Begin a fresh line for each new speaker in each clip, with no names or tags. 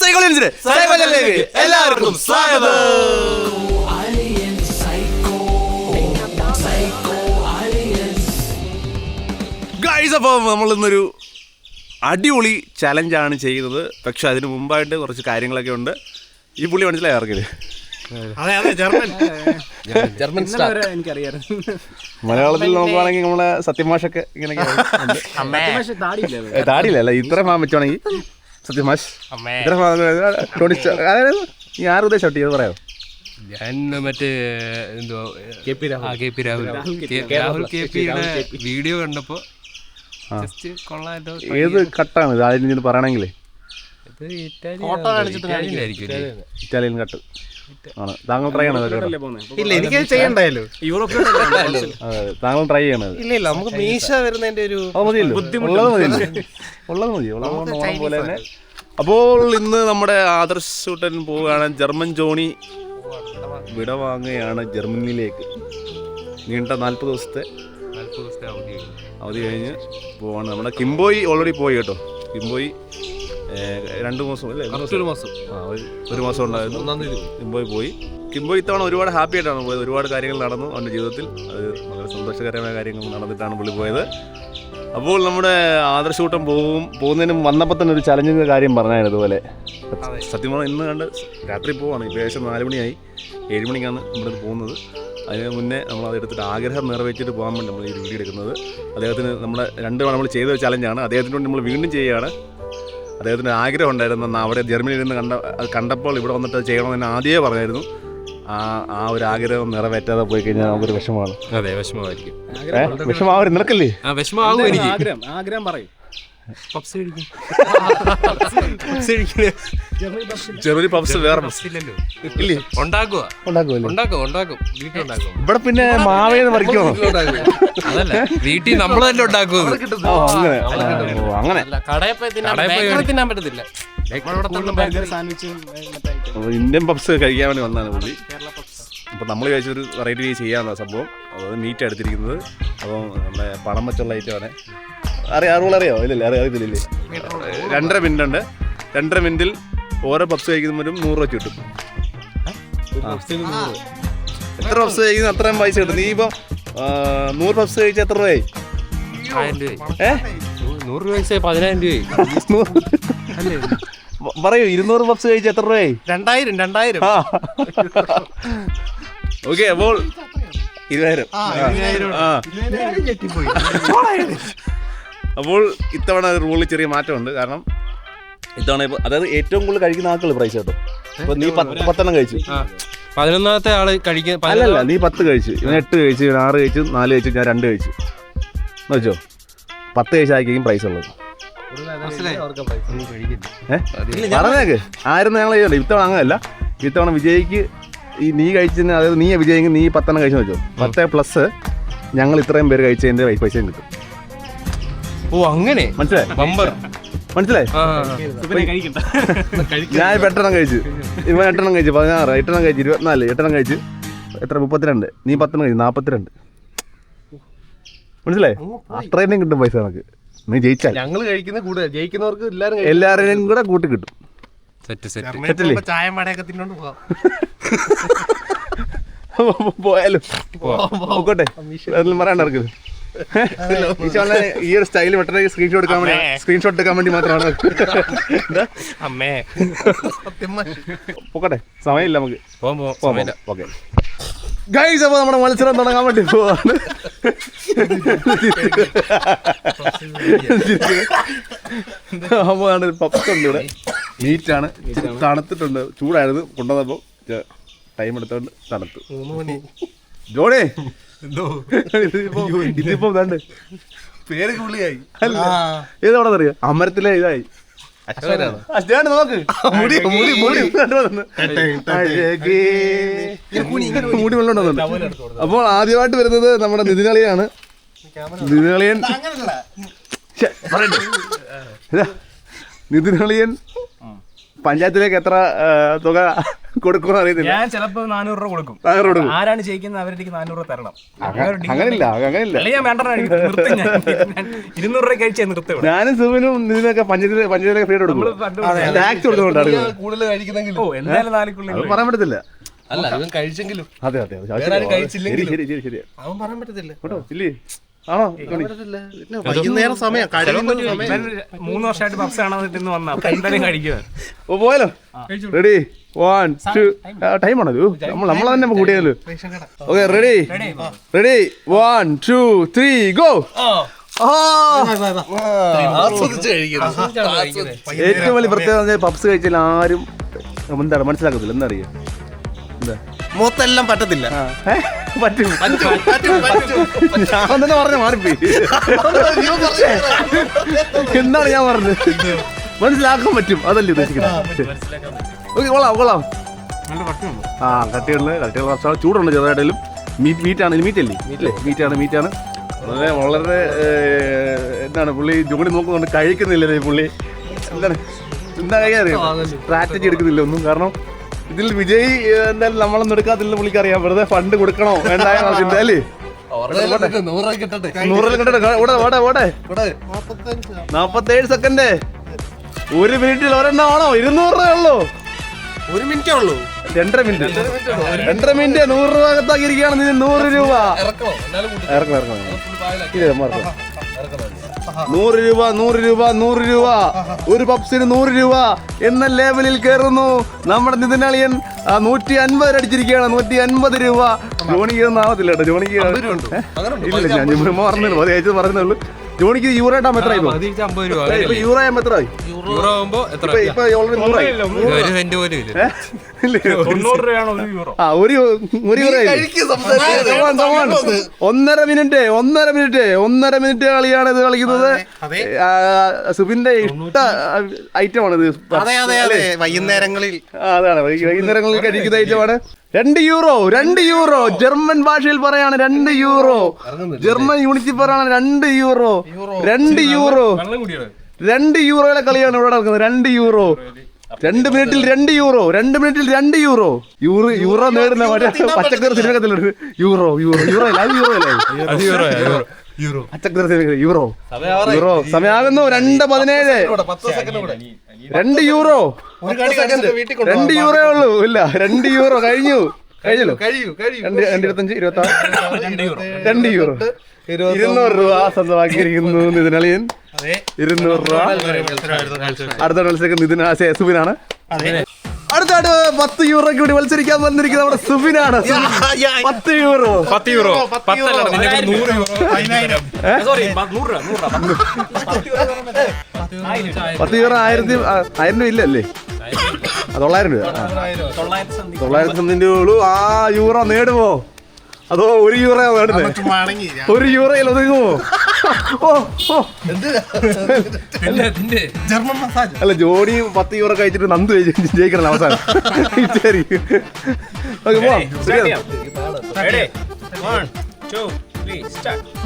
സൈക്കോളജിന്റെ സൈക്കോളജിലേക്ക് എല്ലാവർക്കും സ്വാഗതം. ഗൈസ് അപ്പോൾ നമ്മൾ ഇന്നൊരു അടിപൊളി ചലഞ്ചാണ് ചെയ്യുന്നത്. പക്ഷെ അതിന് മുമ്പായിട്ട് കുറച്ച് കാര്യങ്ങളൊക്കെ ഉണ്ട്. ഈ പുള്ളി മനസ്സിലായി ആർക്കില്ല
അതെ അതെ ജർമ്മൻ
ജർമ്മൻ
എനിക്കറിയായിരുന്നു.
മലയാളത്തിൽ നോക്കുവാണെങ്കിൽ നമ്മളെ സത്യമാഷൊക്കെ
ഇങ്ങനെ താടിയില്ല
ഇത്ര ഫാം വെച്ചോണെങ്കിൽ. സത്യമാഷ്. ആറ് ഉദ്ദേശം ഒട്ടി അത് പറയാമോ?
ഞാൻ മറ്റേ എന്തോ K P Rahul. K P Rahul. Rahul K പിയുടെ വീഡിയോ കണ്ടപ്പോ ജസ്റ്റ് കൊള്ളാലോ
ഏത് കട്ടാണ് ഇത്? ആദ്യം പറയണമെങ്കിൽ
ഇത് ഇറ്റാലിയൻ
കട്ട്. ആണ്. താങ്കൾ ട്രൈ ചെയ്യണത്?
ഇല്ല എനിക്ക്
അതെ താങ്കൾ ട്രൈ ചെയ്യണത്.
ഇല്ല ഇല്ല നമുക്ക് മീശ വരുന്നതിന്റെ ഒരു
അത് മതിയല്ലോ. ഉള്ളത് മതിയല്ലോ. ഉള്ളത് മതി ഉള്ളത് ഓണം പോലെ തന്നെ. അപ്പോൾ ഇന്ന് നമ്മുടെ ആദർശ് ഷൂട്ടൻ പോവുകയാണ്. ജർമ്മൻ ജോണി വിട വാങ്ങുകയാണ് ജർമ്മനിയിലേക്ക്. നീണ്ട നാൽപ്പത് ദിവസത്തെ
നാല്പത് ദിവസത്തെ അവധി
അവധി കഴിഞ്ഞ് പോവാണ്. നമ്മുടെ കിംബോയി ഓൾറെഡി പോയി കേട്ടോ. കിംബോയി രണ്ട് മാസം അല്ലേ? ഒരു മാസം? ആ, ഒരു- മാസം ഉണ്ടായിരുന്നു.
നന്ദി തീയതി
കിംബോയി പോയി. കിംബോയി ഇത്തവണ ഒരുപാട് ഹാപ്പി ആയിട്ടാണ് പോയത്. ഒരുപാട് കാര്യങ്ങൾ നടന്നു അവന്റെ ജീവിതത്തിൽ. അത് വളരെ സന്തോഷകരമായ കാര്യങ്ങൾ നടന്നിട്ടാണ് പുള്ളി പോയത്. അപ്പോൾ നമ്മുടെ ആദർശകൂട്ടം പോകും പോകുന്നതിന് വന്നപ്പോൾ തന്നെ ഒരു ചലഞ്ചിന്റെ കാര്യം പറഞ്ഞായിരുന്നു ഇതുപോലെ. സത്യം പറഞ്ഞാൽ ഇന്ന് കണ്ട് രാത്രി പോവാണ്. ഇപ്പോൾ ഏകദേശം നാല് മണിയായി. ഏഴ് മണിക്കാണ് നമ്മുടെ പോകുന്നത്. അതിന് മുന്നേ നമ്മൾ അതെടുത്തിട്ട് ആഗ്രഹം നിറവേറ്റിട്ട് പോകാൻ വേണ്ടി നമ്മൾ ഈ വീഡിയോ എടുക്കുന്നത്. അദ്ദേഹത്തിന് നമ്മുടെ രണ്ട് നമ്മൾ ചെയ്ത ചലഞ്ചാണ് അദ്ദേഹത്തിന് വേണ്ടി നമ്മൾ വീണ്ടും ചെയ്യുകയാണ്. അദ്ദേഹത്തിന് ആഗ്രഹം ഉണ്ടായിരുന്നു എന്നാൽ അവിടെ ജർമ്മനിയിൽ നിന്ന് കണ്ട അത് കണ്ടപ്പോൾ ഇവിടെ വന്നിട്ട് അത് ചെയ്യണമെന്ന് ആദ്യമേ പറഞ്ഞായിരുന്നു. ആ ആ ഒരു ആഗ്രഹം നിറവേറ്റാതെ പോയി കഴിഞ്ഞാൽ നമുക്കൊരു വിഷമമാണ്.
അതെ വിഷമമായിരിക്കും.
വിഷമാവരും നിനക്കല്ലേ?
ആ എനിക്ക്
ആഗ്രഹം ആഗ്രഹം പറയും.
പപ്സ് കഴിക്കും. പപ്സ് കഴിക്കില്ല
ചെറിയ പപ്സ് വേറെ
ഇല്ലല്ലോ.
ഇല്ലേ?
ഉണ്ടാക്കുക ഉണ്ടാക്കും ഉണ്ടാക്കും. വീട്ടിലുണ്ടാക്കും.
ഇവിടെ പിന്നെ മാവേന്ന് പറിക്കോ
അതല്ല വീട്ടിൽ നമ്മൾ തന്നെ ഉണ്ടാക്കും
ഓ അങ്ങനെ.
തിന്നാൻ പറ്റത്തില്ല.
ഇന്ത്യൻ പപ്സ് കഴിക്കാൻ വേണ്ടി വന്നാണ് പുള്ളി. അപ്പോൾ നമ്മൾ കഴിച്ചൊരു വെറൈറ്റി ചെയ്യാനുള്ള സംഭവം. അത് മീറ്റ് എടുത്തിരിക്കുന്നത് അപ്പം നമ്മുടെ പണം വെച്ചുള്ള ഐറ്റമാണ് അറിയാം അറിവുള്ള അറിയോ? ഇല്ലല്ലേ അറിയാം അറിയത്തില്ലേ രണ്ടര മിനിറ്റ് ഉണ്ട് രണ്ടര മിനിറ്റിൽ ഓരോ പപ്സ് കഴിക്കുന്നവരും നൂറ് വെച്ച് കിട്ടും. എത്ര പപ്സ് കഴിക്കുന്ന അത്രയും പൈസ കിട്ടും. നീ ഇപ്പം നൂറ് പപ്സ് കഴിച്ചാൽ എത്ര രൂപയായി?
നൂറ് രൂപ പതിനായിരം രൂപയായി.
പറയൂ ഇരുന്നൂറ് പപ്സ് കഴിച്ച എത്ര രൂപയായി?
രണ്ടായിരം രണ്ടായിരം.
ആ. ഓക്കെ അപ്പോൾ ഇരുപതിനായിരം. ആ അപ്പോൾ ഇത്തവണ റൂളിൽ ചെറിയ മാറ്റമുണ്ട്. കാരണം ഇത്തവണ ഇപ്പോൾ അതായത് ഏറ്റവും കൂടുതൽ കഴിക്കുന്ന ആൾക്കുള്ള പ്രൈസ് കേട്ടോ. അപ്പൊ നീ പത്ത് പത്തെണ്ണം കഴിച്ചു.
പതിനൊന്നാമത്തെ ആൾ കഴിക്കാൻ
അല്ലല്ല നീ പത്ത് കഴിച്ചു. ഇവൻ എട്ട് കഴിച്ചു ഇവൻ ആറ് കഴിച്ചു നാല് കഴിച്ചു ഞാൻ രണ്ട് കഴിച്ചു. എന്ന് വെച്ചോ? പത്ത് കഴിച്ചായിരിക്കും പ്രൈസ് ഉള്ളത്. പറഞ്ഞേക്ക് ആയിരുന്നു ഞങ്ങൾ ചെയ്യണ്ട ഇത്തവണ അങ്ങനല്ല. ഇത്തവണ വിജയിക്ക് ഈ നീ കഴിച്ചതിന് അതായത് നീ വിജയിക്ക് നീ പത്തെണ്ണം കഴിച്ചു വെച്ചോ? പത്ത് പ്ലസ് ഞങ്ങൾ ഇത്രയും പേര് കഴിച്ചതിന്റെ പൈസയും കിട്ടും.
ഓ അങ്ങനെ?
മനസ്സിലായി?
ബമ്പർ.
മനസ്സിലായി? ഞാൻ ഇപ്പൊ എട്ടെണ്ണം കഴിച്ചു. ഇവൻ എട്ടെണ്ണം കഴിച്ചു. പതിനാറ് എട്ടെണ്ണം കഴിച്ചു. ഇരുപത്തിനാല് എട്ടെണ്ണം കഴിച്ചു. എത്ര? മുപ്പത്തിരണ്ട്. നീ പത്തെണ്ണം കഴിച്ചു. നാൽപ്പത്തിരണ്ട് മനസ്സിലായി? അത്രയും കിട്ടും പൈസ നമുക്ക് നീ ജയിച്ചാൽ.
ഞങ്ങൾ കഴിക്കുന്ന കൂടുതൽ ജയിക്കുന്നവർക്ക് എല്ലാവരും
എല്ലാവരെയും കൂടെ കൂട്ടി കിട്ടും.
Set set.
സെറ്റല്ലേ?
ചായ മടയൊക്കെ തിന്നോണ്ട് പോവാം.
പോയാലും. പോകട്ടെ പറയാണ്ട് ഈ ഒരു സ്റ്റൈൽ വെട്ടണ സ്ക്രീൻഷോട്ട് എടുക്കാൻ വേണ്ടി സ്ക്രീൻഷോട്ട് എടുക്കാൻ വേണ്ടി മാത്രമാണ്?
അമ്മേ.
പോക്കട്ടെ. സമയമില്ല നമുക്ക്. ഓക്കെ. ഗൈസ് അപ്പോൾ നമ്മുടെ മത്സരം തുടങ്ങാൻ വേണ്ടി പോവാണ്. പപ്സ് ഉണ്ട് ഇവിടെ മീറ്റാണ് തണുത്തിട്ടുണ്ട്. ചൂടായിരുന്നു. കൊണ്ടുവന്നപ്പോൾ ടൈം എടുത്തോണ്ട് തണുത്തു.
മൂന്ന് മണി.
ജോണേ ഇതിപ്പോ
പേര് പുള്ളിയായി
ഏതവിടെ അറിയാം അമരത്തിലെ ഇതായി. അശ്വനാണ് നോക്ക്. മുടി മുടി മുടി കണ്ടു വന്നു. അഴകേ. മുടി വെള്ളോണ്ട് അപ്പോൾ ആദ്യമായിട്ട് വരുന്നത് നമ്മുടെ നിതിനളിയാണ് നിതിനളിയൻ നിതിനളിയൻ പഞ്ചായത്തിലേക്ക് എത്ര തുക കൊടുക്കുമെന്ന് അറിയത്തില്ല
ഞാൻ ചിലപ്പോ നാനൂറ് രൂപ കൊടുക്കും.
നാനൂറ് കൊടുക്കും.
ആരാണ് ജയിക്കുന്നത് അവരുടെ നാനൂറ് രൂപ തരണം.
അങ്ങനെയില്ല അങ്ങനെയില്ല.
അല്ലെ ഞാൻ വേണ്ട നിർത്തും ഞാൻ. ഞാൻ ഇരുന്നൂറ് രൂപ കഴിച്ചേ നിർത്തും ഇവിടെ.
ഞാനും സുബിനും ഇതിനൊക്കെ പഞ്ചായത്തിലെ പഞ്ചായത്തിലൊക്കെ ഫ്രീ കൊടുക്കും. ടാക്സ് കൊടുക്കുന്നുണ്ട്
കൂടുതൽ കഴിക്കുന്നെങ്കിൽ.
ഓ എന്തായാലും നാലിക്കുള്ളിൽ
പറയാൻ പറ്റത്തില്ല.
അല്ല അവൻ കഴിച്ചെങ്കിലും.
അതെ അതെ അതെ.
ആരും കഴിച്ചില്ലെങ്കിലും.
ശരി ശരി ശരി
അവൻ പറയാൻ പറ്റത്തില്ല.
കേട്ടോ ഇല്ലേ? ആണോ.
വൈകുന്നേരം സമയം
മൂന്ന് വർഷമായിട്ട് പപ്സ് കാണാൻ ഇന്ന് കഴിക്കുവാൻ
ഓ പോയാലോ? റെഡി. വൺ ടു ടൈം ഇത്? നമ്മൾ നമ്മളെ തന്നെ കൂട്ടിയല്ലോ okay ready ready one two three go ഏറ്റവും വലിയ പ്രത്യേകത പപ്സ് കഴിച്ചാൽ ആരും എന്താണ് മനസ്സിലാക്കത്തില്ല എന്താ?
മൊത്തെല്ലാം പറ്റത്തില്ല.
ഞാൻ തന്നെ പറഞ്ഞ മാറിപ്പോയി. എന്താണ് ഞാൻ പറഞ്ഞത്? മനസ്സിലാക്കാൻ പറ്റും. അതല്ലേ ഉദ്ദേശിക്കുന്നത്. ഓക്കെ കൊള്ളാം കൊള്ളാം. ആ കട്ടിയുള്ള കട്ടിയുള്ള കുറച്ച് ചൂടുണ്ട് ചെറുതായിട്ടും മീറ്റ് മീറ്റാണ് മീറ്റ് അല്ലേ അല്ലേ മീറ്റാണ് മീറ്റാണ്. വളരെ വളരെ എന്താണ് പുള്ളി ജോലി നോക്കുന്നുണ്ട് കഴിക്കുന്നില്ലല്ലേ പുള്ളി. എന്താണ് എന്താ കഴിക്കാൻ അറിയാം? സ്ട്രാറ്റജി എടുക്കുന്നില്ല ഒന്നും. കാരണം ഇതിൽ വിജയ് എന്തായാലും നമ്മളൊന്നും എടുക്കാത്തില്ല പുള്ളിക്ക് അറിയാം. വെറുതെ ഫണ്ട് കൊടുക്കണോ? വേണ്ടായ ചിന്ത അല്ലേ?
നൂറ് കിട്ടട്ടെ.
ഓടെ ഓടെ ഓടെ. നാപ്പത്തേഴ് സെക്കൻഡ് ഒരു മിനിറ്റിൽ ഒരെണ്ണം ആണോ? ഇരുന്നൂറ് രൂപ ഉള്ളൂ.
ഒരു മിനിറ്റേ ഉള്ളൂ.
രണ്ടര മിനിറ്റ്. രണ്ടര മിനിറ്റ് നൂറ് രൂപ അകത്താക്കിയിരിക്കുകയാണ് നീ നൂറ് രൂപ.
ഇറക്കണോ?
ഇറക്കണം ഇത് നൂറ് രൂപ നൂറ് രൂപ നൂറ് രൂപ. ഒരു പപ്സിന് നൂറ് രൂപ. എന്ന ലേബലിൽ കയറുന്നു. നമ്മുടെ നിതിനാളിയൻ നൂറ്റി അൻപത് അടിച്ചിരിക്കുകയാണ്. നൂറ്റി അൻപത് രൂപ. ജോണിക്ക് ഒന്നും ആവത്തില്ല കേട്ടോ ജോണിക്ക്? ഇല്ല ഞാൻ പറഞ്ഞു പറഞ്ഞുള്ളൂ പറഞ്ഞേ ഉള്ളൂ. ജോണിക്ക് യൂറോ ഇട്ടാൻ എത്ര
അമ്പത് രൂപ.
ഇപ്പൊ യൂറോ ആകുമ്പോ എത്ര ആയി
യൂറോ ആകുമ്പോ എത്ര
ഇപ്പൊ ഇപ്പൊ ഓൾറെഡി നൂറായി
ഒരു സെന്റ് പോലും ഇല്ല.
ആ ഒരു ഒരു. ഒന്നര മിനിറ്റ് ഒന്നര മിനിറ്റ് ഒന്നര മിനിറ്റ് കളിയാണ് ഇത് കളിക്കുന്നത്. സുബിന്റെ ഇഷ്ട ഐറ്റം ആണ് ഇത്.
അതെ അതെ അതെ. വൈകുന്നേരങ്ങളിൽ.
അതാണ്. വൈകുന്നേരങ്ങളിൽ കഴിക്കുന്ന ഐറ്റമാണ് രണ്ട് യൂറോ രണ്ട് യൂറോ. ജർമ്മൻ ഭാഷയിൽ പറയാണ് രണ്ട് യൂറോ. ജർമ്മൻ യൂണിറ്റിൽ പറയാണ് രണ്ട് യൂറോ. രണ്ട് യൂറോ. രണ്ട് യൂറോയിലെ കളിയാണ് ഇവിടെ നടക്കുന്നത്. രണ്ട് യൂറോ. രണ്ട് മിനിറ്റിൽ രണ്ട് യൂറോ. രണ്ട് മിനിറ്റിൽ രണ്ട് യൂറോ. യൂറോ യൂറോ നേടുന്ന മറ്റേ പച്ചക്കറി സിനിമകത്തിലുണ്ട് യൂറോ യൂറോ. യൂറോ അല്ല അത് യൂറോ അല്ലേ?
യൂറോ. യൂറോ.
യൂറോ. യൂറോ സമയമാകുന്നു രണ്ട് പതിനേഴ്. രണ്ട് യൂറോ.
ഒരു കടി സെക്കൻഡ് വീട്ടിൽ കൊണ്ടുപോകാം.
രണ്ട് യൂറോ ഉള്ളൂ. ഇല്ല രണ്ട് യൂറോ കഴിഞ്ഞു. കഴിഞ്ഞല്ലോ?
രണ്ടിരുപത്തഞ്ച് കഴിയൂ
രണ്ട് രണ്ട് ഇരുപത്തഞ്ച് ഇരുപത്തി ആറ്
രണ്ട് യൂറോ.
ഇരുന്നൂറ് രൂപ സ്വന്തമാക്കിയിരിക്കുന്നു നിതിനളിയൻ.
അതെ.
ഇരുന്നൂറ് രൂപ. അടുത്ത മത്സരം നിതിൻ സുബിനാണ്. അടുത്തായിട്ട് പത്ത് യൂറോ കൂടി മത്സരിക്കാൻ വന്നിരിക്കുന്നത് നമ്മുടെ സുബിനാണ്. പത്ത് യൂറോ
പത്ത് യൂറോ
പത്ത് യൂറോ ആയിരത്തി ആയിരം രൂപ ഇല്ലല്ലേ? തൊള്ളായിരം രൂപ.
തൊള്ളായിരത്തി സംതിങ്
തൊള്ളായിരത്തി സംതിന്റെ ഉള്ളൂ. ആ യൂറോ നേടുമോ അതോ ഒരു യൂറോ
വേണ്ടത്?
ഒരു യൂറോയിൽ ഒതുങ്ങുമോ? അല്ല ജോഡി പത്ത് യൂറോ കഴിച്ചിട്ട് നന്ദു ജയി- ജയിക്കണം അവസാനം? ശരി.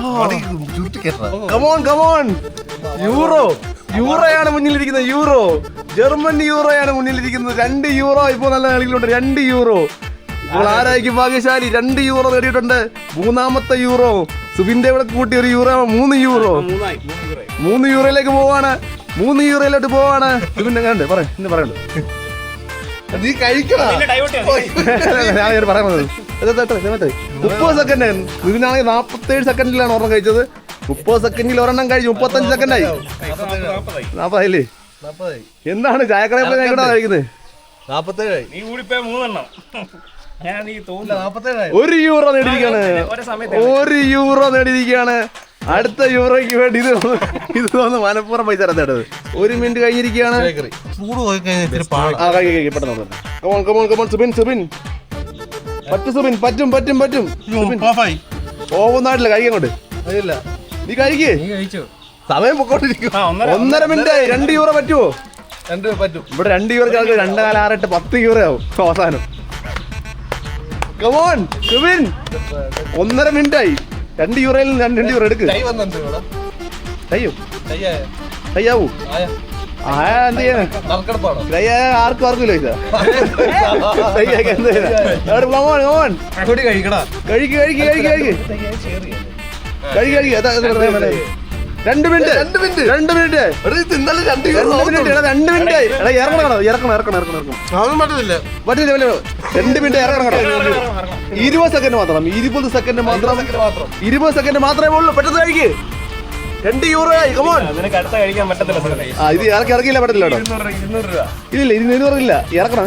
Okay come on come on euro യൂറോയാണ് മുന്നിലിരിക്കുന്നത്. യൂറോ ജർമ്മൻ യൂറോയാണ് മുന്നിലിരിക്കുന്നത്. രണ്ട് യൂറോ ഇപ്പോൾ നല്ല കളിയിലുണ്ട്. രണ്ട് യൂറോ ഇപ്പോൾ ആരായിരിക്കും ഭാഗ്യശാലി? രണ്ട് യൂറോ നേടിയിട്ടുണ്ട്. മൂന്നാമത്തെ യൂറോ സുബിന്റെ ഇവിടെ കൂട്ടി ഒരു യൂറോ മൂന്ന് യൂറോ
മൂന്ന് യൂറോ
മൂന്ന് യൂറോയിലേക്ക് പോവാണ്. മൂന്ന് യൂറോയിലോട്ട് പോവാണ്. സുബിന്റെ കണ്ടേ പറ എന്നെ പറയണ്ടോ.
നീ കഴിക്കണം
പിന്നെ ഡൈവേർട്ട് ചെയ്യാം
ഞാൻ ഇങ്ങനെ പറയാൻ വന്നത്. ഇത് എത്ര, എത്ര, എത്ര? മുപ്പത് സെക്കൻഡ് ഇതിനാണെങ്കിൽ നാപ്പത്തേഴ് സെക്കൻഡിലാണ് ഒരെണ്ണം കഴിച്ചത്. മുപ്പത് സെക്കൻഡിൽ ഒരെണ്ണം കഴിച്ചു മുപ്പത്തഞ്ച് സെക്കൻഡായി നാപ്പതായില്ലേ?
നാപ്പതായി.
എന്താണ് ചായക്കടയിൽ കഴിക്കുന്നത്?
നാപ്പത്തേഴായി.
നീ കൂടിപ്പോയ മൂന്നെണ്ണം.
ഒരു യൂറോ നേടിയിരിക്കുകയാണ്.
ഒരേ സമയത്ത്
ഒരു യൂറോ നേടിയിരിക്കുകയാണ്. അടുത്ത യൂറോയ്ക്ക് വേണ്ടി ഇത് ഇത് തോന്നുന്നു മനഃപൂർവം പൈസ തരത്തേണ്ടത് ഒരു മിനിറ്റ് കഴിഞ്ഞിരിക്കുകയാണ്. Come on come on come on Subin Subin. പറ്റും സുബിൻ പറ്റും പറ്റും പറ്റും. പോകുന്നായിട്ടില്ല കഴിക്കാൻ കൊണ്ട്.
അതില്ല
നീ കഴിക്കേ.
സമയം പൊക്കോണ്ടിരിക്കും.
ഒന്നര
ഒന്നര മിനിറ്റ് രണ്ട് യൂറോ പറ്റുമോ
രണ്ട് പറ്റും.
ഇവിടെ രണ്ട് യൂറോ ആൾക്ക് രണ്ട് നാല് ആറ് എട്ട് പത്ത് യൂറോ ആവും. അവസാനം. കമോൺ കെവിൻ ഒന്നര മിനിറ്റ് ആയി. രണ്ട് യൂറോയിൽ രണ്ട് രണ്ട് യൂറോ എടുക്ക്. അയ്യോ അയ്യാവൂ ആ എന്ത്
നറുക്കെടുപ്പാണോ?
ആർക്കും ആർക്കും ഇല്ല കഴിക്ക് കഴിക്ക് കഴിക്ക് കഴിക്ക്. കഴിക്ക് കഴിക്ക്. അതാ, അതാ, അതാ, അതാ. രണ്ട് മിനിറ്റ്.
രണ്ട് മിനിറ്റ്.
രണ്ട് മിനിറ്റ്.
ഇന്നലെ രണ്ട്
മിനിറ്റ് എടാ, രണ്ട് മിനിറ്റ്. ആയി. എടാ ഇറങ്ങണം കേട്ടോ, ഇറക്കണം ഇറക്കണം ഇറക്കണം ഇറക്കണം.
അതൊന്നും പറ്റത്തില്ല.
പറ്റില്ല പറ്റില്ല രണ്ട് മിനിറ്റ് ഇറങ്ങണം കേട്ടോ ഇരുപത് സെക്കൻഡ് മാത്രം. ഇരുപത് സെക്കൻഡ് മാത്രം. ഇരുപത് സെക്കൻഡ് മാത്രമേ ഉള്ളൂ. പെട്ടെന്ന് കഴിക്ക്. രണ്ട് യൂറോ ആയി. കമോൺ ആ ഇത് ഇറക്കി ഇറക്കിയില്ല ഇല്ല ഇരുന്നൂറ് ഇല്ല. ഇറക്കണം.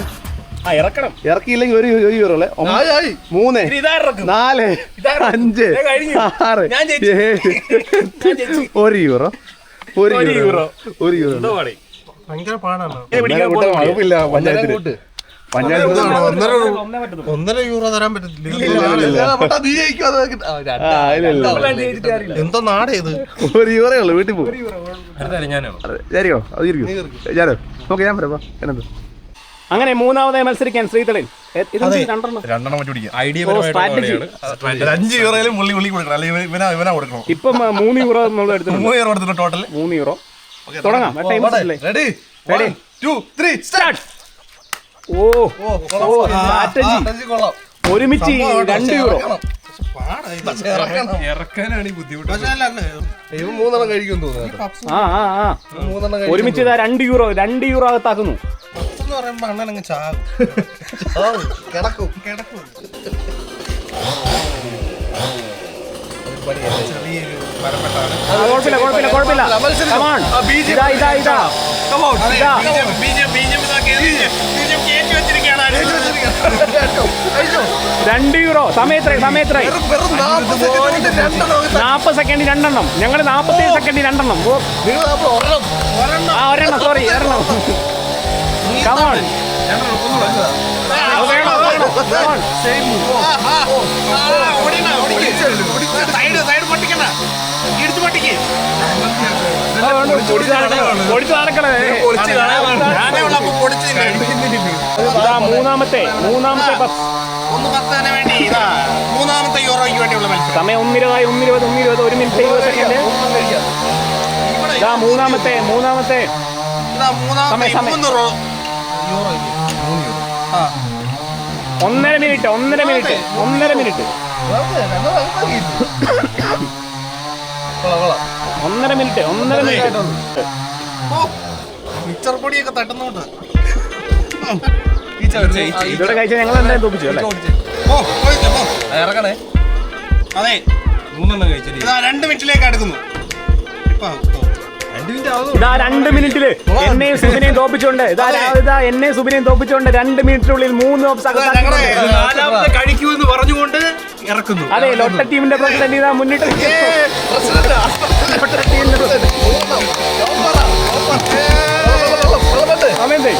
ഇറക്കണം.
ഇറക്കിയില്ലെങ്കിൽ ഒരു ഒരു മൂന്ന്
ഇതാ ഇറക്കും.
നാല് അഞ്ച്. ആറ്. ഏഴ്. ഒരു യൂറോ. ഒരു യൂറോ. ഒരു യൂറോ.
ഭയങ്കര പാടാണ്.
ഒന്നര
യൂറോ തരാൻ പറ്റത്തില്ല. എന്തോ നാടേ ഇത്.
ഒരു യൂറേ ഉള്ളു വീട്ടിൽ പോകും.
ഞാനോ?
ശരിയോ അത് ഇരിക്കും. ഞാനോ? ഓക്കെ ഞാൻ വരാം എന്നത്
അങ്ങനെ മൂന്നാമതായി മത്സരിക്കാൻ
ശ്രീതളിൽ.
ഓ, ഇപ്പം മൂന്ന് യൂറോ നമ്മൾ എടുത്തിട്ടുണ്ട്.
മൂന്ന് യൂറോ ടോട്ടൽ
മൂന്ന് യൂറോ തുടങ്ങാം. Ready
ready
Ready?
Two three start
ഓ.
കൊള്ളാം.
ഒരുമിച്ച് രണ്ട് യൂറോ
ഇറക്കാനാണ് ഈ ബുദ്ധിമുട്ട്.
ഇവൻ മൂന്നെണ്ണം കഴിക്കും തോന്നുന്നു
ആ ആ ആ.
മൂന്നെണ്ണം
ഒരുമിച്ച് രണ്ട് യൂറോ രണ്ട് യൂറോ അകത്താക്കുന്നു.
എന്ന് പറയുമ്പോ അണ്ണൻ അങ്ങ് ചാകും. കിടക്കും. കിടക്കും. ചെറിയൊരു മരപ്പെട്ടാണ്
ആ, കുഴപ്പമില്ല കുഴപ്പമില്ല കുഴപ്പമില്ല. Come on. ഇതാ ഇതാ ഇതാ. ഇതാ. രണ്ട് യൂറോ സമയത്രേ സമയത്രേ
നാപ്പത് സെക്കൻഡ് രണ്ടെണ്ണം
ഞങ്ങൾ സെക്കൻഡ് രണ്ടെണ്ണം. ഞങ്ങൾ നാപ്പത്തേഴ് സെക്കൻഡ് രണ്ടെണ്ണം. ആ ഒരെണ്ണം സോറി ഒരെണ്ണം. കമോൺ മൂന്നാമത്തെ മൂന്നാമത്തെ ബസ്
ഒന്ന് പത്താന് വേണ്ടി ഇതാ മൂന്നാമത്തെ യൂറോയ്ക്ക് വേണ്ടിയുള്ള മത്സരം
സമയം ഒന്നിരുപതായി ഒന്നിരുപത് ഒന്നിരുപത് ഒരു മിനിറ്റ് ഇരുപത് സെക്കൻഡ് ഇതാ മൂന്നാമത്തെ മൂന്നാമത്തെ.
ഇതാ. മൂന്ന് യൂറോ ഇല്ലേ? മൂന്ന് യൂറോ ആ.
ഒന്നര മിനിറ്റ് ഒന്നര മിനിറ്റ് ഒന്നര മിനിറ്റ്
കൊള്ളാം കൊള്ളാം.
ഒന്നര മിനിറ്റ് ഒന്നര മിനിറ്റ്
മിച്ചർ പൊടിയൊക്കെ തട്ടുന്നോണ്ട്.
ഇതോടെ ഞങ്ങൾ എന്തായാലും തോപ്പിച്ചു അല്ലേ.
ഇറങ്ങണേ. അതെ.
മൂന്നെണ്ണം കഴിച്ചിട്ട്
ഇതാ രണ്ട് മിനിറ്റിലേക്ക് അടുക്കുന്നു. ഇപ്പൊ.
ഇതാ രണ്ട് മിനിറ്റിൽ എന്നെയും സുബിനെയും തോപ്പിച്ചുകൊണ്ട്. ഇതാ ഇതാ എന്നെയും സുബിനെയും തോപ്പിച്ചുകൊണ്ട് രണ്ട് മിനിറ്റിനുള്ളിൽ മൂന്ന് ഓപ്സ്
നാലാമത്തെ കഴിക്കുമെന്ന് പറഞ്ഞുകൊണ്ട് ഇറക്കുന്നു.
അതെ ലൊട്ട ടീമിന്റെ പ്രസിഡന്റ് ഇതാ മുന്നിട്ട്. ലൊട്ട ടീമിന്റെ.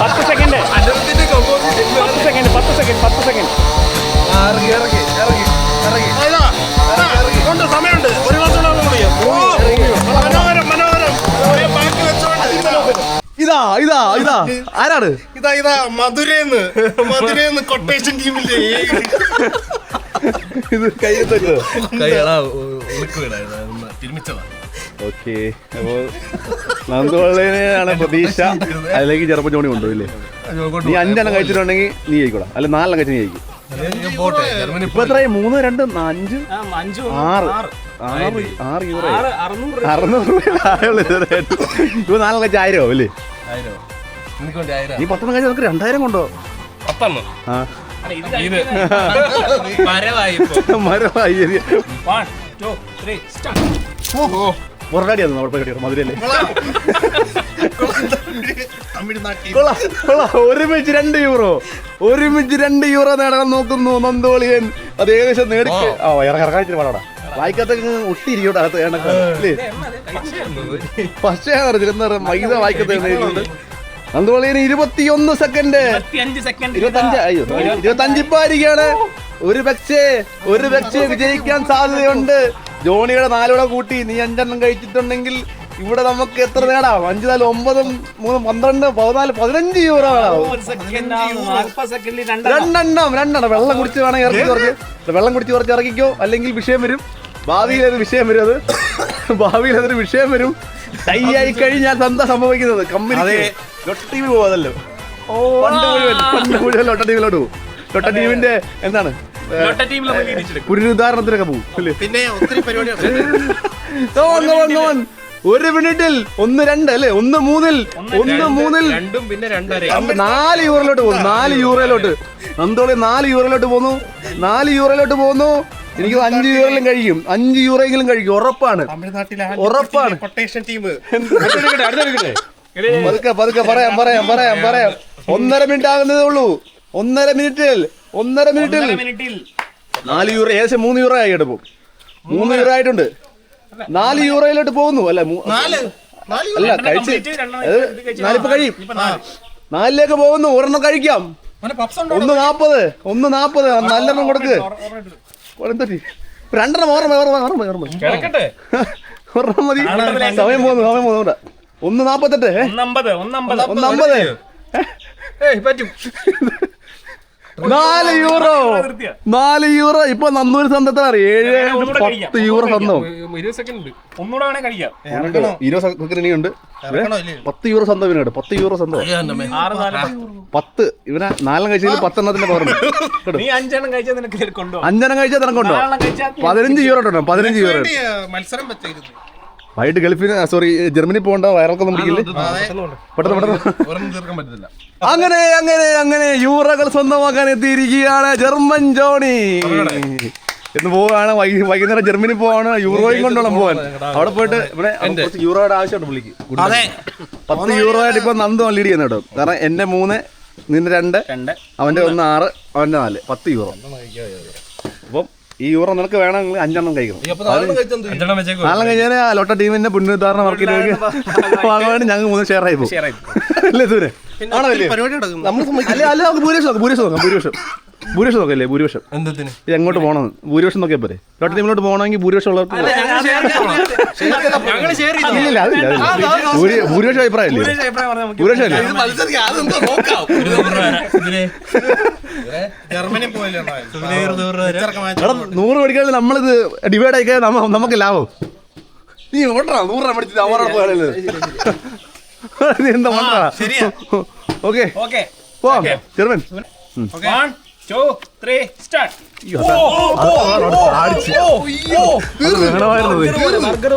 പത്ത് സെക്കൻഡ് പത്ത് സെക്കൻഡ് പത്ത് സെക്കൻഡ് പത്ത് സെക്കൻഡ്
ഇറങ്ങി ഇറങ്ങി ഇറങ്ങി ഇറങ്ങി. കൊണ്ട് സമയമുണ്ട്. ഒരു മനോഹരം മനോഹരം. ബാക്കി വെച്ചോണ്ട്
ഇതാ ഇതാ ഇതാ. ആരാണ്?
ഇതാ ഇതാ മധുരേന്ന്. മധുരേന്ന് കൊട്ടേഷൻ ടീമില്ലേ
ഇത്
തിരുമിച്ചതാ.
ഓക്കെ. നന്ദുവള്ളേനെയാണ് പ്രതീക്ഷ. അതിലേക്ക് ചെറുപ്പം ചോണി കൊണ്ടുപോയില്ലേ നീ അഞ്ചെണ്ണം കഴിച്ചിട്ടുണ്ടെങ്കിൽ നീ ആയിക്കോളാം അല്ലെ നാലെണ്ണം കഴിച്ച് നീ ജയിക്കും.
പോട്ടെ ജർമ്മനി
ഇപ്പൊ എത്രയായി? മൂന്ന് രണ്ട് അഞ്ച്
അഞ്ച്
ആറ്. ആറ്. ആറ് യൂറോ
അറുന്നൂറ്
രൂപ. ഇപ്പൊ കഴിച്ച ആയിരം അല്ലേ? ഈ പത്തെണ്ണം കഴിച്ചാൽ നമുക്ക് രണ്ടായിരം കൊണ്ടോ?
പത്തെണ്ണം?
മരവായി
ഇത് മരമായി ഇപ്പൊ
മരമായി ശരി.
വൺ ടു ത്രീ സ്റ്റാർട്ട്
മുറനാടിയാണ് നമ്മുടെ പരിപാടി. മധുരല്ലേ
തമിഴ്നാട്ടിൽ.
കൊള്ളാം കൊള്ളാം. ഒരുമിച്ച് രണ്ട് യൂറോ ഒരുമിച്ച് രണ്ട് യൂറോ നേടാൻ നോക്കുന്നു നന്ദോളിയൻ. അത് ഏകദേശം നേടി ആ ഇറക്കാഴ്ച പാടാ വായിക്കത്തൊക്കെ ഒട്ടിയിരിക്കട്ടെ അകത്ത് ഏണക്ക അല്ലേ? പക്ഷേ എന്താ മൈദ വായിക്കത്ത് എഴുതിയിട്ടുണ്ട് നന്ദോളിയന് ഇരുപത്തിയൊന്ന് സെക്കൻഡ് ഇരുപത്തഞ്ച് അയ്യോ ഇരുപത്തഞ്ചിപ്പായിരിക്കാണ് ഒരു പക്ഷേ ഒരു പക്ഷേ വിജയിക്കാൻ സാധ്യതയുണ്ട്. ജോണിയുടെ നാലോടെ കൂട്ടി നീ അഞ്ചെണ്ണം കഴിച്ചിട്ടുണ്ടെങ്കിൽ ഇവിടെ നമുക്ക് എത്ര നേടാം? അഞ്ചു നാല് ഒമ്പതും മൂന്ന് പന്ത്രണ്ട് പതിനാല് പതിനഞ്ച് യൂറോ രണ്ടെണ്ണം. രണ്ടെണ്ണം വെള്ളം കുടിച്ച് വേണം ഇറക്കി കുറച്ച്. വെള്ളം കുടിച്ച് കുറച്ച് ഇറക്കിക്കോ? അല്ലെങ്കിൽ വിഷയം വരും. ഭാവിയിൽ അത് വിഷയം വരും അത്? ഭാവിയിൽ അതൊരു വിഷയം വരും? ടൈ ആയി കഴിഞ്ഞാൽ എന്താ സംഭവിക്കുന്നത്? കമ്പനി ലൊട്ട ടീമിൽ പോവാതല്ലോ. പണ്ട് മുഴുവൻ പണ്ട് മുഴുവൻ ലൊട്ട ടീമിലോട്ട് പോകും ലൊട്ട ടീമിന്റെ എന്താണ്? പുനരുദ്ധാരണത്തിനൊക്കെ പോകും അല്ലേ?
പിന്നെ ഒത്തിരി പരിപാടികൾ.
ഒരു മിനിറ്റിൽ ഒന്ന് രണ്ട് അല്ലേ? ഒന്ന് മൂന്നിൽ ഒന്ന് മൂന്നിൽ.
രണ്ടും പിന്നെ രണ്ടര.
നാല് യൂറോയിലോട്ട് പോകുന്നു നാല് യൂറോയിലോട്ട് നന്തോളി നാല് യൂറോയിലോട്ട് പോകുന്നു നാല് യൂറോയിലോട്ട് പോകുന്നു. എനിക്ക് അഞ്ച് യൂറോയിലും കഴിക്കും അഞ്ച് യൂറോയെങ്കിലും കഴിക്കും. ഉറപ്പാണ്. ഉറപ്പാണ്. പതുക്കെ പതുക്കെ പറയാം പറയാം പറയാം പറയാം. ഒന്നര മിനിറ്റ് ആകുന്നതേ ഉള്ളൂ. ഒന്നര മിനിറ്റിൽ ഒന്നര മിനിറ്റിൽ നാല് യൂറോ ഏകദേശം മൂന്ന് യൂറോ ആയി എടുക്കും. മൂന്ന് യൂറോ ആയിട്ടുണ്ട്. നാല് യൂറോയിലോട്ട് പോകുന്നു. അല്ല അല്ല കഴിച്ച് നാലിപ്പോ കഴിയും. നാലിലേക്ക് പോകുന്നു. ഒരെണ്ണം കഴിക്കാം. ഒന്ന് നാപ്പത് ഒന്ന് നാപ്പത്. നല്ലെണ്ണം കൊടുക്ക്. രണ്ടെണ്ണം ഓർമ്മ ഓർമ്മ ഓർമ്മ ഓർമ്മ ഓർമ്മ. മതി. സമയം പോകുന്നു സമയം പോകുന്നു. ഒന്ന് നാപ്പത്തെട്ട്?
ഒന്നമ്പത് ഒന്നമ്പത്.
ഒന്ന് അമ്പത്
ഏയ് പറ്റും.
നാല് യൂറോ. നാല് യൂറോ ഇപ്പൊ നന്നൂര് സ്വന്തത്തെ ഏഴ് പത്ത് യൂറോ സ്വന്തം
ഇരുപത് സെക്കൻഡ്
ഇനിയുണ്ട്. പത്ത് യൂറോ സ്വന്തം ഇവനുണ്ട് പത്ത് യൂറോ സ്വന്തം
ആറ് നാല്.
പത്ത്. ഇവനെ നാലെണ്ണം കഴിച്ചതിൽ പത്തെണ്ണത്തിന്റെ പകർന്നു.
നീ അഞ്ചെണ്ണം കഴിച്ചാൽ നിനക്ക് ഇതിൽ കൊണ്ടുപോകാം.
അഞ്ചെണ്ണം കഴിച്ചാൽ തിരക്കുണ്ടോ
നാലെണ്ണം
പതിനഞ്ച് യൂറോ ഉണ്ടോ പതിനഞ്ച് യൂറോ
മത്സരം
വൈകിട്ട് ഗൾഫിന് സോറി ജർമ്മനി പോകണ്ട വയറൊക്കെ പിടിക്കില്ലേ? പെട്ടെന്ന് പെട്ടെന്ന്. അങ്ങനെ അങ്ങനെ അങ്ങനെ യൂറകൾ സ്വന്തമാക്കാൻ എത്തിയിരിക്കുകയാണ് ജർമ്മൻ ജോണി. എന്ന് പോവാണ് വൈകി- വൈകുന്നേരം ജർമ്മനി പോവാണ്. യൂറോയും കൊണ്ടോളം പോവാൻ. അവിടെ പോയിട്ട് ഇവിടെ യൂറോയുടെ ആവശ്യമുണ്ട് പുള്ളിക്ക്
അതെ.
പത്ത് യൂറോ ആയിട്ട് ഇപ്പൊ നന്ദു ലീഡ് ചെയ്യുന്ന കേട്ടോ. കാരണം എന്റെ മൂന്ന് നിന്റെ രണ്ട്
രണ്ട്.
അവന്റെ ഒന്ന് ആറ് അവന്റെ നാല്. പത്ത് യൂറോ. ഈ യൂറോ നിനക്ക് വേണമെങ്കിൽ അഞ്ചെണ്ണം കഴിക്കണം. നാളെ കഴിഞ്ഞാൽ ലോട്ട ടീമിന്റെ പുനരുദ്ധാരണ വർക്കിലേക്ക് വാങ്ങാൻ ഞങ്ങൾ മൂന്ന് ഷെയർ ആയി പോകും. അല്ലേ സൂര്യ ആണോ അല്ലേ
പരിപാടി നടക്കുന്നു.
അല്ല അല്ല നമുക്ക് ഭൂരിപക്ഷം നോക്കാം ഭൂരിപക്ഷം നോക്കാം ഭൂരിപക്ഷം നോക്കല്ലേ? ഭൂരിപക്ഷം.
എന്തത്തിന്?
ഇത് എങ്ങോട്ട് പോകണം ഭൂരിപക്ഷം നോക്കിയാൽ പോരെ. ലോട്ടറി ടീമിലോട്ട് പോകണമെങ്കിൽ ഭൂരിപക്ഷം ഉള്ളവർക്ക് പോകാം. അതില്ല, അതില്ല. ഭൂരി- ഭൂരിപക്ഷം അഭിപ്രായമല്ലേ ഭൂരിപക്ഷം അല്ലേ?
ജർമ്മനി പോയല്ലോ
എടാ നൂറ് മേടിക്കാണെങ്കിൽ നമ്മളിത് ഡിവൈഡ് ആയിക്കാൻ നമ്മ നമുക്ക് ലാഭം. നീ ഓട്ടറാ? നൂറ് മേടിച്ചിട്ട് അവരുടെ പോയാലേ നീ എന്താ ഓട്ടറാ?
ശരിയാ.
ഓക്കെ
ഓക്കെ
പോവാം. ചെറുവൻ
വൺ ടു ത്രീ സ്റ്റാർട്ട്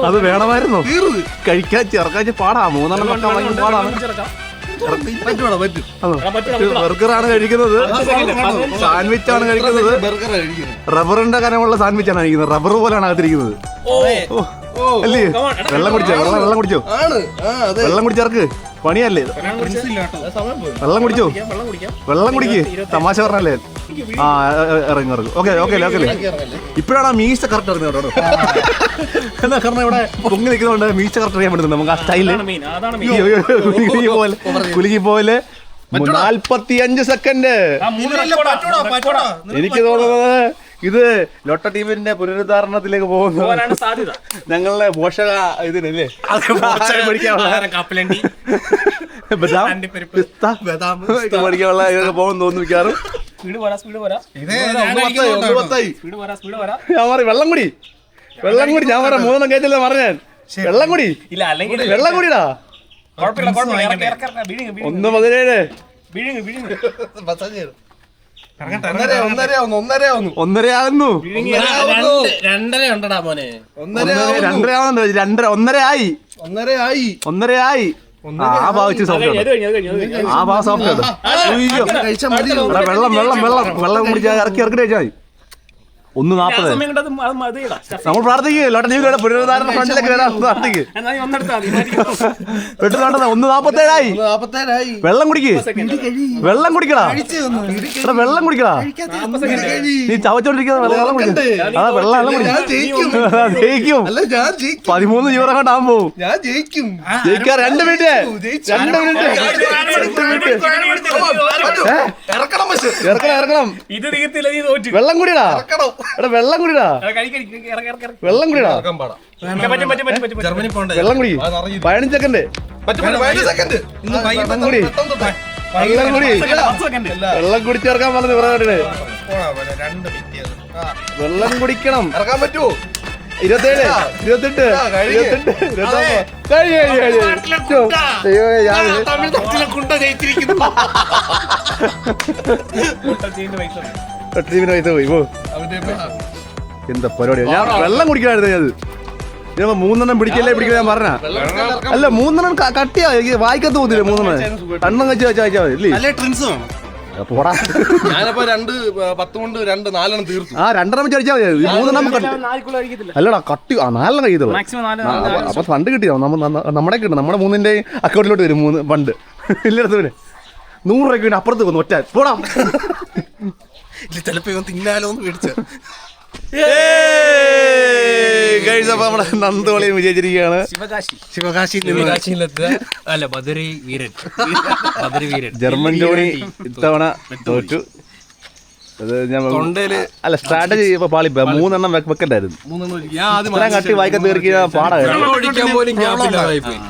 അത് വേണമായിരുന്നു. കഴിക്കാൻ ചെറുക്കാൻ പാടാ. മൂന്നെണ്ണം പാടാ. പാടാണ് ബർഗറാണ് കഴിക്കുന്നത്. സാൻഡ്വിച്ച് ആണ് കഴിക്കുന്നത്. റബ്ബറിന്റെ കനമുള്ള സാൻഡ്വിച്ച് ആണ് കഴിക്കുന്നത്. റബ്ബർ പോലെയാണ് അകത്തിരിക്കുന്നത്. ഓ, അല്ലേ? വെള്ളം കുടിച്ചോ വെള്ളം വെള്ളം കുടിച്ചോ? വെള്ളം കുടിച്ചിറക്ക് പണിയല്ലേ? വെള്ളം കുടിച്ചോ വെള്ളം കുടിക്ക് തമാശ പറഞ്ഞല്ലേ? ആ ഇറങ്ങി ഇറങ്ങും. ഓക്കെ ഓക്കെ ഓക്കെ ഇപ്പോഴാണ് ആ മീശ കറക്റ്റ് ഇറങ്ങി കേട്ടോ. എന്നാ കാരണം ഇവിടെ പൊങ്ങി നിൽക്കുന്നതുകൊണ്ട് മീശ കറക്റ്റ് അറിയാൻ പറ്റുന്നുണ്ട് നമുക്ക് ആ സ്റ്റൈൽ പോലെ കുലുക്കി പോലെ നാൽപ്പത്തി അഞ്ച് സെക്കൻഡ്
ആ മൂന്ന് റെക്കോർഡാ
എനിക്ക് തോന്നുന്നത് ഇത് ലോട്ട ടീമിന്റെ പുനരുദ്ധാരണത്തിലേക്ക് പോകുന്നു
സാധ്യത.
ഞങ്ങളുടെ പോഷക ഇതിനല്ലേ? പഠിക്കാനുള്ള ഇതൊക്കെ പോകുന്നു തോന്നുന്നു
ഇത് ഞാൻ
പറയും വെള്ളം കൂടി. വെള്ളം കൂടി. ഞാൻ പറയാം മൂന്നെണ്ണം കേട്ടില്ല പറഞ്ഞാൽ വെള്ളം കൂടി.
ഇല്ല അല്ലെങ്കിൽ
വെള്ളം കുടിടാ ഒന്ന് പതിനേഴ്.
രണ്ടര ഉണ്ടടാ മോനെ. ഒന്നര
ഒന്നര രണ്ടര രണ്ടര ഒന്നര ആയി
ഒന്നര ആയി
ഒന്നര ആയി ആ, ഭാഗത്ത് സോഫ്റ്റ് ആ ഭാഗം സോഫ്റ്റ് വെള്ളം വെള്ളം വെള്ളം വെള്ളം കുടിച്ചാൽ ഇറക്കി ഇറക്കി കഴിച്ചാൽ മതി. ഒന്ന്
നാൽപ്പത്
നമ്മൾ ലോട്ട ജീവിതയുടെ പുനരുദ്ധാരണ ഫണ്ടിലേക്ക് വരാൻ. പെട്ടെന്ന് ഒന്ന് നാപ്പത്തേഴായി.
നാപ്പത്തേഴായി.
വെള്ളം കുടിക്ക്. വെള്ളം കുടിക്കടാ. എടാ വെള്ളം കുടിക്കടാ. നീ ചവച്ചോണ്ടിരിക്കുന്ന വെള്ളം വെള്ളം കുടിക്ക. അതാ വെള്ളം വെള്ളം കുടി
ഞാൻ ജയിക്കും.
പതിമൂന്ന് യൂറോ കണ്ടാൻ പോവും.
ഞാൻ ജയിക്കും.
രണ്ട് മിനിറ്റ്. രണ്ട് മിനിറ്റ്?
ഇറക്കണം.
ഇറക്കണം ഇറക്കണം
ഇത് തീർത്തില്ല നീ തോറ്റു.
വെള്ളം കൂടിടാ. എടാ വെള്ളം കൂടിടാ. വെള്ളം കൂടിടാ.
ഇറക്കാൻ പാടാ.
പറ്റും, പറ്റും, പറ്റും, പറ്റും, പറ്റും.
ജർമ്മനി പോണ്ടേ
വെള്ളം കുടി. പതിനഞ്ച് സെക്കൻഡ് വെള്ളം കൂടി. വെള്ളം കുടി.
പത്ത് സെക്കൻഡ്.
വെള്ളം കുടിച്ചിറക്കാൻ പറഞ്ഞു
ആ.
വെള്ളം കുടിക്കണം.
ഇറക്കാൻ പറ്റുമോ
ഇരുപത്തേഴ് ഇരുപത്തെട്ട് ഇരുപത്തെട്ട്. അയ്യോ ഞാൻ ടീമിന് പൈസ പോയി. പോ. എന്താ പരിപാടി? ഞാൻ വെള്ളം കുടിക്കാനായിരുന്നു ഞാൻ. ഞാൻ മൂന്നെണ്ണം പിടിക്കല്ലേ പിടിക്കല ഞാൻ പറഞ്ഞ. അല്ല മൂന്നെണ്ണം കട്ടിയാ. വായിക്കത്ത് പോകുന്നില്ലേ മൂന്നെണ്ണം. കണ്ണം വെച്ച് വെച്ചാൽ മതി ഇല്ലേ?
അല്ലേ
പോടാ.
ഞാനപ്പോ രണ്ട് പത്ത് കൊണ്ട് രണ്ട് നാലെണ്ണം തീർത്തു.
ആ രണ്ടെണ്ണം ചോദിച്ചാൽ മതി. മൂന്നെണ്ണം അല്ലടാ കട്ടി ആ നാലെണ്ണം കഴിയത്തുള്ളൂ
മാക്സിമം നാല്
ആ, അപ്പൊ- ഫണ്ട് കിട്ടിയോ? നമ്മ നമ്മ- നമ്മുടെ കിട്ടും നമ്മുടെ മൂന്നിന്റെ അക്കൗണ്ടിലോട്ട് വരും മൂന്ന് ഫണ്ട് ഇല്ലടത്തവന് നൂറ് രൂപയ്ക്ക് അപ്പുറത്ത് വന്നു ഒറ്റ പോടാ.
ചിലപ്പോ ഇവൻ തിന്നാലോ എന്ന് മേടിച്ച
കഴിച്ചപ്പോ നമ്മുടെ നന്ദോളിയും വിജയിച്ചിരിക്കുകയാണ്.
ശിവകാശി.
ശിവകാശി
കാശിയിലെത്തുക അല്ല മധുരൈ വീരൻ. മധുരൈ വീരൻ.
ജർമ്മൻ ജോണി ഇത്തവണ തോറ്റു. അത് ഞാൻ അല്ല സ്ട്രാറ്റജി ഇപ്പൊ പാളിപ്പോ മൂന്നെണ്ണം വെക്ക- വെക്കണ്ടായിരുന്നു.
മൂന്നെണ്ണം ഞാൻ ആദ്യം
ഇത്രയും കട്ടി വായിക്കാൻ തീർക്കുക പാടായിരുന്നു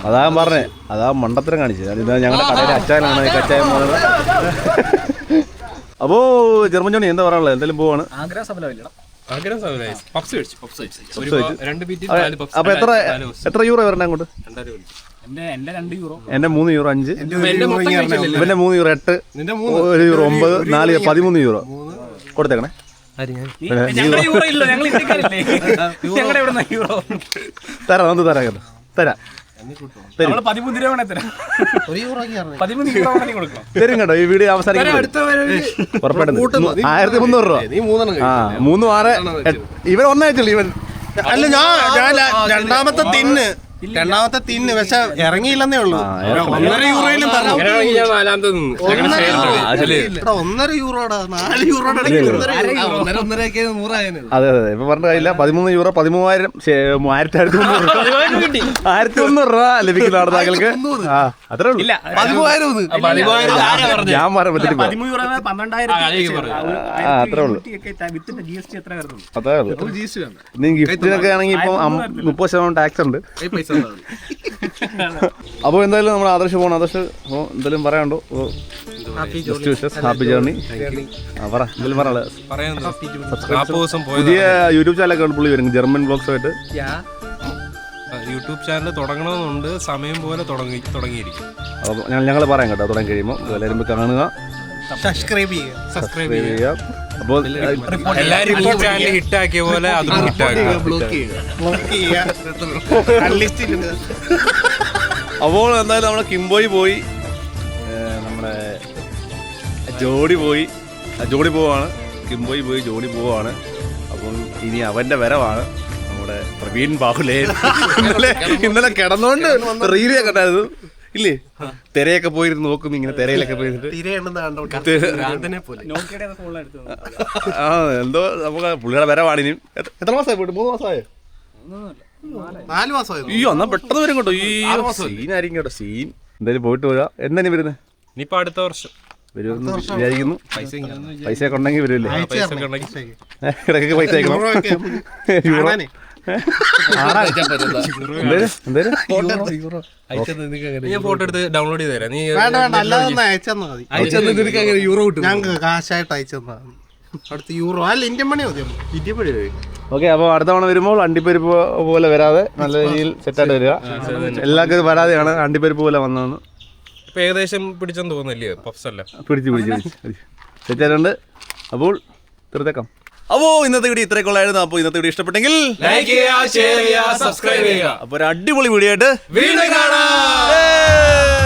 അതാ പറഞ്ഞേ അതാ മണ്ടത്തരം കാണിച്ചത്. ഞങ്ങളുടെ കടയിലെ അച്ചായനാണ് കച്ചായം അപ്പോ ജർമ്മൻ ജോണി എന്താ പറയാനുള്ളത്? എന്തായാലും പോവാണ്?
ആഗ്രഹ സഫലമില്ല
അപ്പൊ എത്ര എത്ര യൂറോ വരണേ അങ്ങോട്ട്.
എന്റെ
മൂന്ന് യൂറോ അഞ്ച്. ഇവന്റെ മൂന്ന് യൂറോ എട്ട് ഒരു യൂറോ ഒമ്പത് നാല് പതിമൂന്ന് യൂറോ കൊടുത്തേക്കണേ. തരാം നമുക്ക് തരാം കേട്ടോ. തരാം. തരും. കേട്ടോ ഈ വീഡിയോ അവസാനിക്കും ഉറപ്പായിട്ടും ആയിരത്തി മുന്നൂറ് രൂപ.
നീ മൂന്നെണ്ണം
ആ മൂന്ന് ആറ്. ഇവൻ ഒന്നായിട്ടുള്ളൂ ഇവൻ.
അല്ല ഞാൻ ഞാൻ രണ്ടാമത്തെ തിന്ന്. രണ്ടാമത്തെ തിന്ന് പക്ഷെ ഇറങ്ങിയില്ലെന്നേ ഉള്ളൂ. ഒന്നര യൂറോയിലും ഒന്നര യൂറോടാ. നാല് യൂറോടെ യൂറോ.
അതെ അതെ ഇപ്പൊ പറഞ്ഞ കാര്യമില്ല. പതിമൂന്ന് യൂറോ പതിമൂവായിരം ആയിരത്തി ആയിരത്തി മുന്നൂറ് രൂപ ലഭിക്കുന്ന അത്രേ ഉള്ളൂ? ഞാൻ പറയാൻ പറ്റില്ല അത്രേ ഉള്ളൂ. നീ ഗിഫ്റ്റിനൊക്കെ ആണെങ്കിൽ ഇപ്പൊ മുപ്പത് ശതമാനം ടാക്സ് ഉണ്ട്. അപ്പോൾ എന്തായാലും നമ്മൾ ആദർശ് പോകണം ആദർശ് അപ്പോൾ എന്തായാലും പറയാനുണ്ടോ ജസ്റ്റ് ഹാപ്പി ജേർണി പറ പറയാനുള്ളത് പുതിയ യൂട്യൂബ് ചാനലൊക്കെ പുള്ളി വരും ജർമ്മൻ ബ്ലോഗ്സ് ആയിട്ട്.
യൂട്യൂബ് ചാനൽ തുടങ്ങണമെന്നുണ്ട്. സമയം പോലെ തുടങ്ങി തുടങ്ങിയിരിക്കും.
അപ്പോൾ ഞങ്ങൾ പറയാം കേട്ടോ തുടങ്ങി കഴിയുമ്പോൾ. എല്ലാവരും കാണുക.
സബ്സ്ക്രൈബ് ചെയ്യുക
സബ്സ്ക്രൈബ് ചെയ്യുക അപ്പോൾ
എല്ലാരും ഈ ചാനൽ ഹിറ്റാക്കിയ പോലെ അതും ഹിറ്റാക്കുക
അപ്പോൾ എന്തായാലും നമ്മുടെ കിംബോയി പോയി. നമ്മുടെ ജോഡി പോയി. ജോഡി പോവാണ്. കിംബോയി പോയി ജോഡി പോവാണ്. അപ്പം ഇനി അവന്റെ വരവാണ് നമ്മുടെ പ്രവീൺ ബാഹുലേ. ഇന്നലെ ഇന്നലെ കിടന്നോണ്ട് റീലിയൊക്കെ കണ്ടായിരുന്നു. ഇല്ലേ? തിരയൊക്കെ പോയിരുന്ന് നോക്കും ഇങ്ങനെ തിരയിലൊക്കെ പോയിരുന്നിട്ട് ആ എന്തോ നമുക്ക് പുള്ളിയുടെ വരവാണ് ഇനിയും എത്ര- മാസമായി പോയിട്ട് മൂന്ന് മാസമായോ?
നാല് മാസമായി?
അയ്യോ എന്നാ പെട്ടെന്ന് വരും കേട്ടോ. ഈ സീനായിരിക്കും കേട്ടോ സീൻ എന്തായാലും പോയിട്ട് വരിക എന്നാ നീ വരുന്നത്
ഇനിയിപ്പോ അടുത്ത വർഷം.
വരുമെന്ന് വിചാരിക്കുന്നു.
പൈസ
പൈസ ഒക്കെ ഉണ്ടെങ്കിൽ വരുമല്ലേ? ഇടയ്ക്കൊക്കെ പൈസ അയക്കണം.
ഫോട്ടോ എടുത്ത് ഡൗൺലോഡ് ചെയ്ത് തരാം. നീ
വേണ്ട വേണ്ട. അല്ലാതെ ഒന്ന് അയച്ചെന്നാ മതി.
അയച്ചെന്ന് നിനക്ക് അങ്ങനെ യൂറോ കിട്ടും
ഞങ്ങൾക്ക് കാശായിട്ട് അയച്ചെന്നാ. അടുത്ത യൂറോ. അല്ല ഇന്ത്യൻ മണി മതി. ഇന്ത്യൻ മണി
ഓക്കെ അപ്പോൾ അടുത്ത തവണ വരുമ്പോൾ അണ്ടിപ്പരിപ്പ് പോലെ വരാതെ നല്ല രീതിയിൽ സെറ്റായിട്ട് വരിക. എല്ലാവർക്കും വരാതെയാണ് അണ്ടിപ്പരിപ്പ് പോലെ വന്നതെന്ന്.
ഇപ്പൊ ഏകദേശം പിടിച്ചെന്ന് തോന്നുന്നില്ലേ? പഫ്സ് അല്ല?
പിടിച്ച് പിടിച്ച് പിടിച്ച് സെറ്റായിട്ടുണ്ട് അപ്പോൾ തീർത്തേക്കാം. അപ്പോൾ ഇന്നത്തെ വീഡിയോ ഇത്രയൊക്കെ ഉള്ളായിരുന്നു. അപ്പോൾ ഇന്നത്തെ വീഡിയോ ഇഷ്ടപ്പെട്ടെങ്കിൽ
ലൈക്ക് ചെയ്യുക ഷെയർ ചെയ്യുക സബ്സ്ക്രൈബ് ചെയ്യുക.
അപ്പോൾ ഒരു അടിപൊളി വീഡിയോ ആയിട്ട്
വീണ്ടും കാണാം.